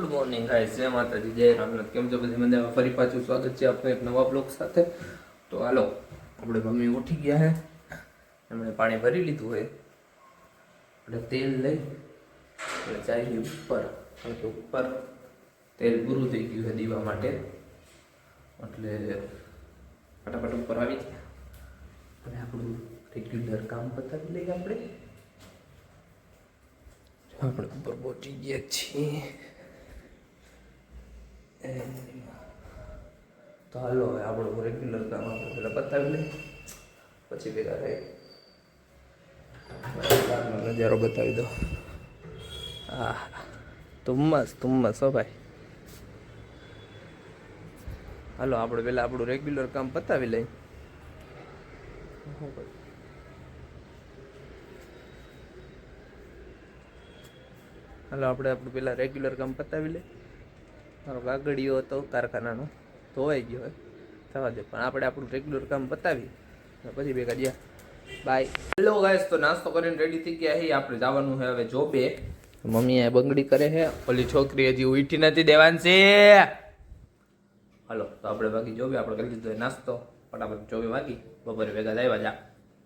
Good morning guys જય માતાજી, જય રામનાથ કેમ છો બધી મંદિરમાં ફરી પાછું સ્વાગત છે આપણે એક નવા બ્લોગ સાથે. તો હાલો, આપણે મમ્મી ઉઠી ગયા હે. એમણે પાણી ભરી લીધું હોય આપણે તેલ લઈ એટલે ચાલી ઉપર. કારણ કે ઉપર તેલ પૂરું થઈ ગયું છે દીવા માટે. એટલે ફટાફટ ઉપર આવી ગયા. અને આપણું રેગ્યુલર કામ પતાવી લઈએ આપણે. આપણે ઉપર પહોંચી ગયા છીએ. તો હાલો, હવે આપણું રેગ્યુલર કામ આપણે પહેલાં પતાવી લઈએ. પછી ભેગા થાય નજારો બતાવી દો. હા ધુમ્મસ ધુમ્મસ, હો ભાઈ. હાલો, આપણે પહેલાં આપણું રેગ્યુલર કામ પતાવી લઈએ. હાલો, આપણે આપણું પહેલાં રેગ્યુલર કામ પતાવી લઈએ. મારો કાગળિયો હતો કારખાનાનો ધોવાઈ ગયો હોય. થવા દે, પણ આપણે આપણું રેગ્યુલર કામ પતાવી પછી ભેગા ગયા બાય હેલો ગાઈસ તો નાસ્તો કરીને રેડી થઈ ગયા છે આપણે જવાનું છે હવે જોબે. મમ્મી એ બંગડી કરે છે. ઓલી છોકરી હજી ઉઠી નથી દેવાંશી હાલો, તો આપણે બાકી જોબે, આપણે કરી દીધો નાસ્તો. ફટાફટ જોબે બાકી બપોરે ભેગા આવ્યા જા.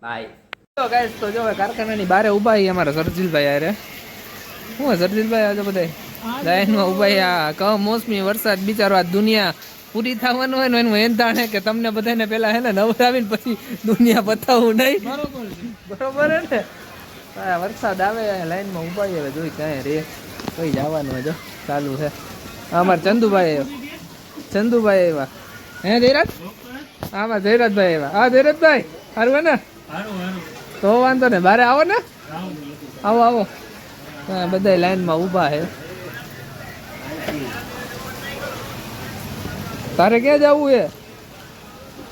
બાય તો ગાઈસ તો જો કારખાનાની બારે ઊભા છે અમારા સરજીલભાઈ આરે હું સરજીલભાઈ આજે બધા લાઈનમાં આ કમોસમી વરસાદ બિચારો આ દુનિયા પૂરી થવાનું હોય ને એનું એંધાણ હે કે તમને બધાને પેલા હે ને નવરાવીને પછી દુનિયા બતાવવું નહીં. બરોબર હે ને? હા વરસાદ આવે લાઈનમાં ઊભા છે હવે જોઈ કાંઈ રે. કઈ જવાનું હોય જો ચાલુ છે. અમારે ચંદુભાઈ ચંદુભાઈ આવ્યા. હે જયરાજ? આમાં જયરાજભાઈ આવ્યા. હા જયરાજભાઈ સારું હે ને? તો વાંધો ને બારે આવો ને? આવો આવો. હા બધા લાઈનમાં ઊભા છે તારે ક્યાં જવું છે?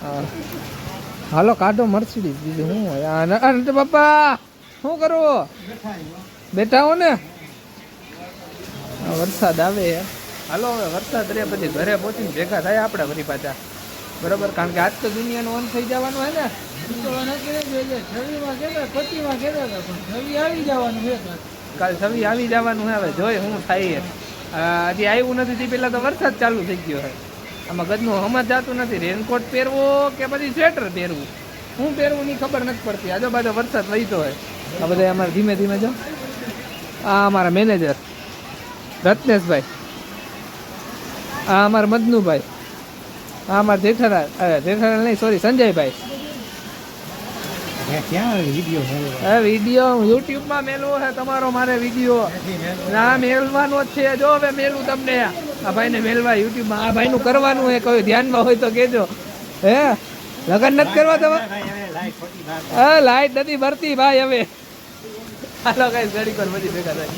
હા. હાલો, કાઢો મર્સિડીઝ, બીજું અરે પપ્પા, શું કરવો બેઠા હો ને? વરસાદ આવે હાલો, હવે વરસાદ રે પછી ઘરે પહોંચીને ભેગા થાય આપણે ફરી પાછા. બરોબર? કારણ કે આજ તો દુનિયાનું અંત થઈ જવાનું હોય ને? કાલ છવી આવી જવાનું હવે જોઈ શું થાય હજી આવ્યું નથી તે પહેલા તો વરસાદ ચાલુ થઈ ગયો છે આમાં ગદનું હમત જાતું નથી. રેનકોટ પહેરવો કે પછી સ્વેટર પહેરવું? શું પહેરવું ની ખબર નથી પડતી. આજુબાજુ વરસાદ વહીતો હોય. આ બધા અમારે ધીમે ધીમે જો. આ અમારા મેનેજર રત્નેશભાઈ. આ અમારા મદનુભાઈ. આ અમારા જેઠાલાલ જેઠાલાલ નહીં સોરી સંજયભાઈ. વીડિયો યુટ્યુબમાં મેલવો છે તમારો મારે વીડિયો ના મેલવાનો જ છે. જો હવે મેલું તમને. આ ભાઈને મેલવા યુટ્યુબમાં આ ભાઈનું કરવાનું હોય કોઈ ધ્યાનમાં હોય તો કહેજો. હે? લગન નથી કરવા તમારે હા લાઈટ નથી ભરતી ભાઈ હવે. હાલો કઈ ઘડી કર બધી ભેગા થાય.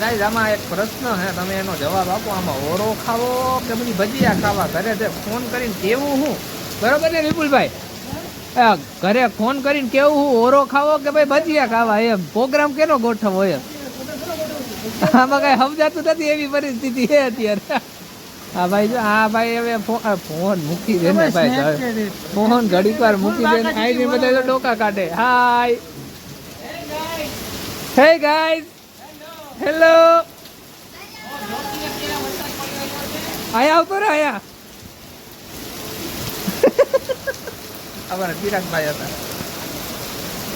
ગાઈઝ આમાં એક પ્રશ્ન હે તમે એનો જવાબ આપો. આમાં ઓરો ખાવો કે બધી ભજીયા ખાવા? ઘરે તે ફોન કરીને કેવું હું? બરોબર ને વિપુલભાઈ? ઘરે ફોન કરીને કેવું હું? ઓરો ખાવો કે ભાઈ ભજીયા ખાવા? એમ પ્રોગ્રામ કેનો ગોઠવો એમ? આમાં કઈ સમજાતું નથી એવી પરિસ્થિતિ છે અત્યારે. હા ભાઈ જો આ ભાઈ હવે ફોન મૂકી દે ને ભાઈ ફોન ઘડીક વાર મૂકી દે ને આઈને બધા તો ડોકા કાઢે. હાય. હે ગાઈઝ હેલો આયા આવતો ને આયા. અમારા ચિરાગભાઈ હતા.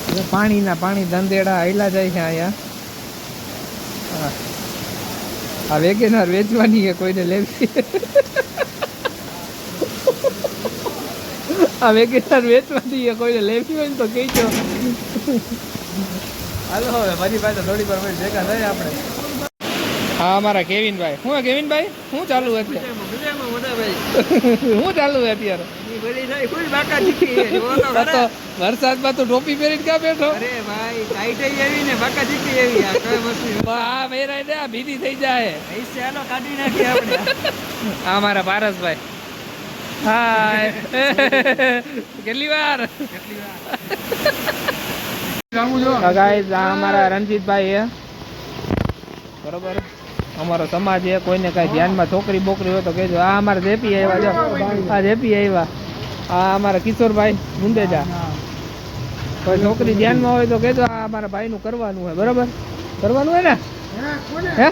પાણી પાણીના પાણી ધંધેડા આયલા જાય છે અહીંયા. આ વેગેનાર વેચવાની છે કોઈને લેવી. આ વેગેનાર વેચવાની છે કોઈને લેવી હોય ને તો કહેજો. હાલો હવે મારી પાસે થોડી પર પછી ભેગા થાય આપણે. હા અમારા કેવિનભાઈ. હું કેવિનભાઈ? હું ચાલુ અત્યારે હું ચાલુ અત્યારે? તો વરસાદમાં તો ટોપી પહેરીને ક્યાં બેઠો? આ પહેરાય ને આ ભીની થઈ જાય. આ મારા પારસભાઈ. હાય. કેટલી વાર? ગાઈસ આ અમારા રણજીતભાઈ બરોબર? અમારો સમાજ એ કોઈને કાંઈ ધ્યાનમાં છોકરી બોકરી હોય તો કહેજો આ અમારા જેપી આવ્યા જો આ જેપી આવ્યા આ અમારા કિશોરભાઈ મુંદેજા કોઈ છોકરી ધ્યાનમાં હોય તો કહેજો આ અમારા ભાઈનું કરવાનું હોય. બરોબર? કરવાનું હોય ને? હે?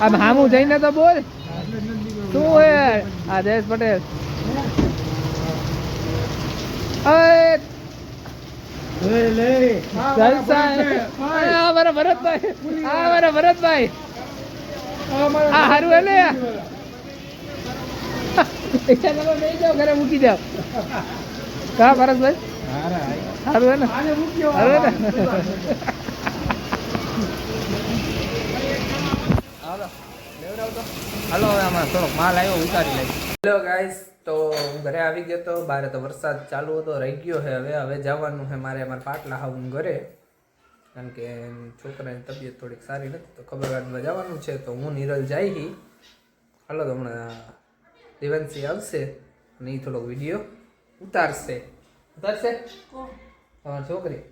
આમ હામું જઈને તો બોલ. શું હે? આ જયેશ પટેલ. જલસા. આ મારા ભરતભાઈ. આ મારા ભરતભાઈ. હે ને એટલે ઘરે મૂકી જાઓ કા ભરતભાઈ સારું ને સારું ને હાલો હવે આમાં થોડો માલ આવ્યો ઉતારી લઈ હેલો ગાઈસ તો હું ઘરે આવી ગયો તો બારે તો વરસાદ ચાલુ હતો રહી ગયો છે હવે. હવે જવાનું છે મારે મારા પાટલા હાવું ઘરે. કારણ કે છોકરાની તબિયત થોડીક સારી નથી તો ખબર કાઢવા જવાનું છે તો હું નિરલ જાય હી હાલો તો હમણાં દેવંશી આવશે અને એ થોડોક વીડિયો ઉતારશે. ઉતારશે? તમારી છોકરી?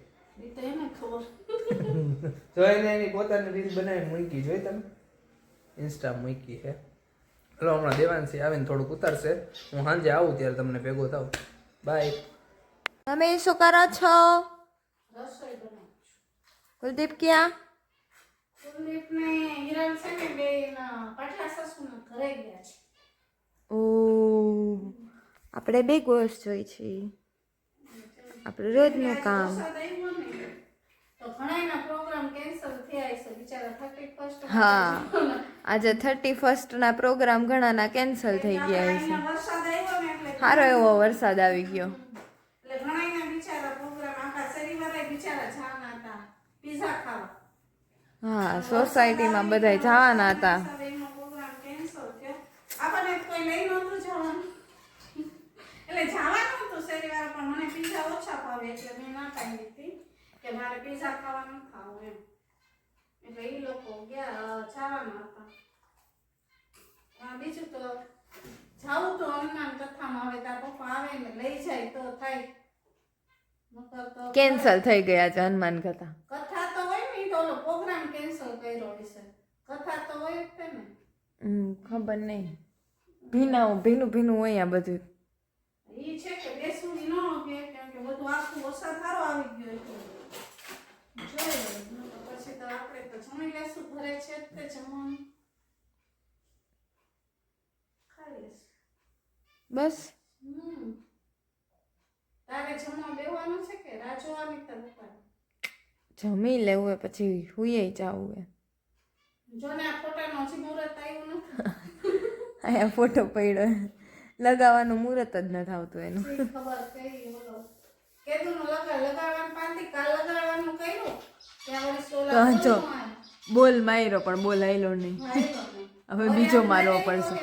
જોઈને એની પોતાની રીલ બનાવીને મૂકી જોઈ તમે? ઇન્સ્ટા મૂકી છે. હલો હમણાં દેવાંશી આવીને થોડુંક ઉતારશે. હું સાંજે આવું ત્યારે તમને ભેગો થાવ બાય તમે શું કરો છો? કુલદીપ ક્યાં? કુલદીપને હિરલ છે ને બે પાટલા સાસુના ઘરે ગયા છે. ઓ આપણે બે ગોશ જોઈ છીએ. આપણે રોજનું કામ. ને છે હા. આજે થર્ટી ફર્સ્ટના પ્રોગ્રામ ઘણાના કેન્સલ થઈ ગયા છે ને સારો એવો વરસાદ આવી ગયો એટલે ઘણાયના બિચારા પ્રોગ્રામ આખા શનિવારે બિચારા જવાના હતા પીઝા ખાવા હા સોસાયટીમાં બધા જવાના હતા. પ્રોગ્રામ કેન્સલ થયો કોઈ લઈ નહોતું જવાનું. એટલે જવાનું હતું શનિવારે પણ મને પીઝા ઓછા ભાવે એટલે મેં ના પાડી દીધી કે મારે પીઝા ખાવાનું ખાવું એમ. એટલે એ લોકો ગયા જવાના હતા. હા, બીજું તો જાવું તો હનુમાન કથામાં આવે તાર પપ્પા આવે ને લઈ જાય તો થાય. કેન્સલ થઈ ગયા છે હનુમાન કથા. કથા તો હોય ને તો પ્રોગ્રામ કર્યો હશે કથા તો હોય જ ને. હમ, ખબર નહીં. ભીના ભીનું ભીનું હોય આ બધું. ઈ છે કે બેસુડી ન કે કેમ કે બધું આખું વરસાદ સારો આવી ગયો એટલે. જોઈએ પછી તો આપણે તો જમી લેશું ઘરે છે તે જમવાનું. ખાઈ બસ. હમ. તારે જમવા બેવાનું છે કે રાહ જોવાની તાર જમી લેવું પછી હુઈ જવું અહીંયા ફોટો પડ્યો. લગાવવાનું મુહૂર્ત જ નથી આવતું એનું. જો. બોલ માર્યો પણ બોલ આયલો નહીં. હવે બીજો મારવો પડશે.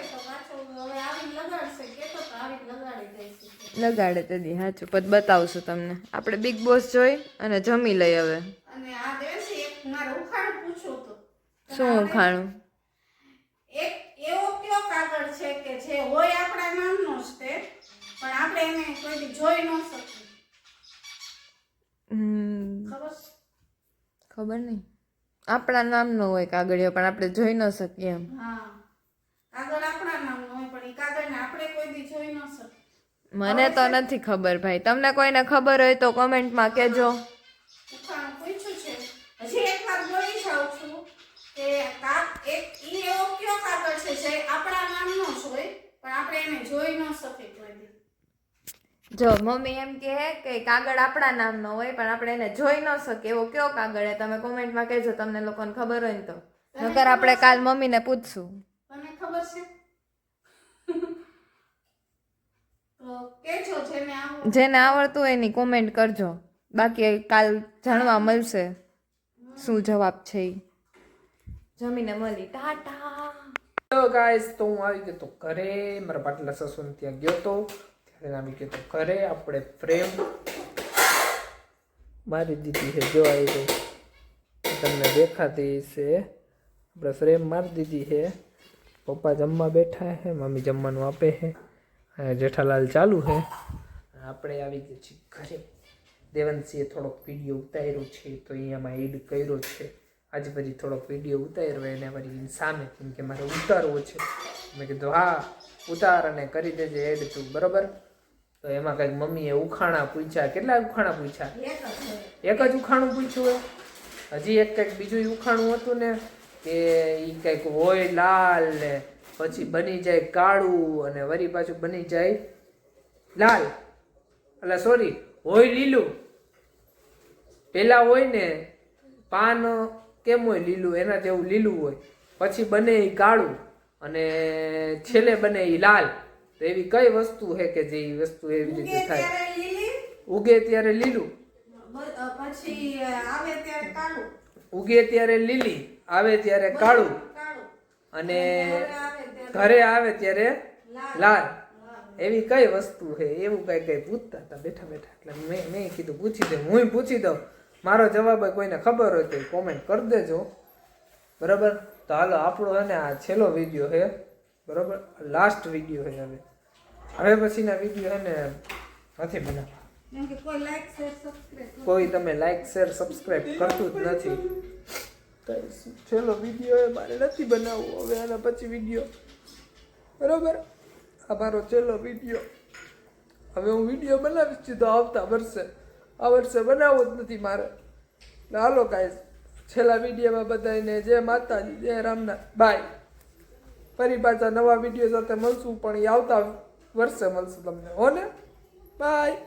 લગાડી તે દી સાચું પદ બતાવશું તમને. આપણે બિગ બોસ જોઈ અને જમી લઈ હવે. અને આ દિવસે એક મારો ઉખાડ પૂછવું હતું. શું ખાણું? એક એવો કયો કાગળ છે કે જે હોય આપણા નામનો જ તે પણ આપણે એને કોઈ જોઈ ન શકીએ. ખબર? ખબર નહીં. આપણા નામનો હોય કાગળિયો પણ આપણે જોઈ ન શકીએ એમ. હા. કાગળ આપણા નામનો હોય પણ એ કાગળને આપણે કોઈ દી જોઈ ન શકીએ. મને તો નથી ખબર ભાઈ. તમને કોઈને ખબર હોય તો કોમેન્ટમાં કહેજો ઉખાણ પૂછ્યું છે હજી એક વાર બોલી જાઉં છું કે કા એક ઈ એવો કયો કાગળ છે જે આપણા નામનો જ હોય પણ આપણે એને જોઈ ન શકીએ કોઈ જો મમ્મી એમ કહે કે કાગળ આપણા નામનો હોય પણ આપણે એને જોઈ ન શકીએ. એવો કયો કાગળ એ તમે કોમેન્ટમાં કહેજો તમને લોકોને ખબર હોય ને તો. નકર આપણે કાલ મમ્મીને પૂછશું. તમને ખબર છે? જેને આવું જેને આવડતું હોય એની કોમેન્ટ કરજો. બાકી કાલ જાણવા મળશે શું જવાબ છે ઈ. જમીને મળી. ટાટા. હેલો ગાઈસ તો હું આવી ગયો તો ઘરે. મારા પાટલા સસુન ત્યાં ગયો તો. ત્યારે આવી ગયો તો ઘરે આપણે ફ્રેમ મારી દીધી છે જો આવી ગઈ તમને દેખાતી છે આપણે ફ્રેમ મારી દીધી છે પપ્પા જમવા બેઠા છે મમ્મી જમવાનું આપે છે અને જેઠાલાલ ચાલુ છે આપણે આવી ગયા છીએ ઘરે. દેવંશીએ થોડોક વીડિયો ઉતાર્યો છે, તો અહીંયામાં એડ કર્યો છે. આજે પછી થોડોક વીડિયો ઉતાર્યો એને વળી સામે કેમ કે મારે ઉતારવો છે. મેં કીધું હા ઉતાર અને કરી દેજે એડ તું. બરોબર? તો એમાં કંઈક મમ્મીએ ઉખાણા પૂછ્યા. કેટલા ઉખાણા પૂછ્યા? એક જ હોય. એક જ ઉખાણું પૂછ્યું હજી એક કંઈક બીજું ઉખાણું હતું ને કે એ કંઈક હોય લાલ ને પછી બની જાય કાળું અને વરી પાછું બની જાય લાલ. એટલે સોરી હોય લીલું. પેલા હોય ને પાન કેમ હોય લીલું એના જેવું લીલું હોય. પછી બને એ કાળું અને છેલ્લે બને એ લાલ. તો એવી કઈ વસ્તુ છે કે જે વસ્તુ એવી રીતે થાય? ત્યારે ઉગે ત્યારે લીલું. પછી આવે ત્યારે કાળું. ઉગે ત્યારે લીલી આવે ત્યારે કાળું. અને ઘરે આવે ત્યારે. લાલ. એવી કઈ વસ્તુ છે એવું કઈ કઈ પૂછતા હતા? બેઠા બેઠા. એટલે મેં મેં કીધું પૂછી દઉં હું પૂછી દઉં. મારો જવાબ કોઈને ખબર હોય તો કોમેન્ટ કરી દેજો. બરાબર? તો હાલો આપણો અને આ છેલ્લો વીડિયો છે. બરાબર? લાસ્ટ વીડિયો છે હવે. હવે પછીના વીડિયો છે ને નથી બનાવવા કોઈ તમે લાઈક શેર સબસ્ક્રાઈબ કરતું જ નથી. છેલ્લો વીડિયો એ મારે નથી બનાવવો હવે આના પછી વીડિયો બરાબર? આ મારો છેલ્લો વીડિયો હવે હું વીડિયો બનાવીશ સીધો આવતા વર્ષે. આ વર્ષે બનાવવો જ નથી મારે. હાલો કાંઈ છેલ્લા વિડીયોમાં બધાને જય માતાજી, જય રામનાથ. બાય ફરી પાછા નવા વીડિયો સાથે મળશું, પણ એ આવતા વર્ષે મળશું તમને. હો ને બાય